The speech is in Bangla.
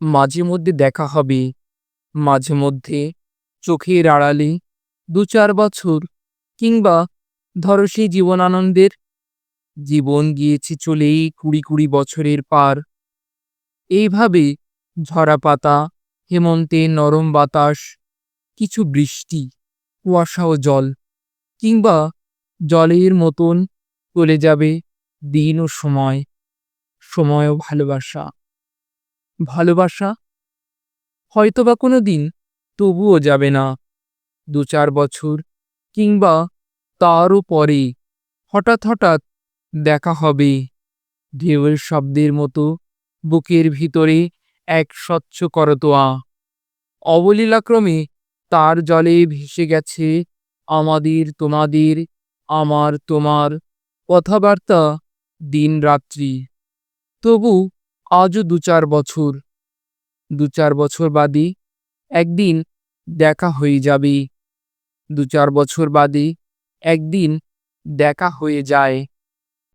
মাঝে মধ্যে দেখা হবে। মাঝে মধ্যে চোখের আড়ালে দু চার বছর কিংবা ধরো সেই জীবনানন্দের জীবন গিয়েছে চলেই কুড়ি কুড়ি বছরের পার। এইভাবে ঝরা পাতা হেমন্তের নরম বাতাস, কিছু বৃষ্টি, কুয়াশা ও জল কিংবা জলের মতন চলে যাবে দিন ও সময় সময় ও ভালোবাসা। ভালোবাসা? হয়তোবা কোনো দিন তবুও যাবে না। দু চার বছর, কিংবা তারও পরে, হঠাৎ হঠাৎ দেখা হবে। ঢেউয়ের শব্দের মতো, বুকের ভিতরে এক স্বচ্ছ করতোয়া। অবলীলাক্রমে তার জলে ভেসে গেছে আমাদের, তোমাদের, আমার, তোমার কথাবার্তা দিন রাত্রি তবু আজও দু চার বছর। দু চার বছর বাদে একদিন দেখা হয়ে যাবে। দু চার বছর বাদে একদিন দেখা হয়ে যায়।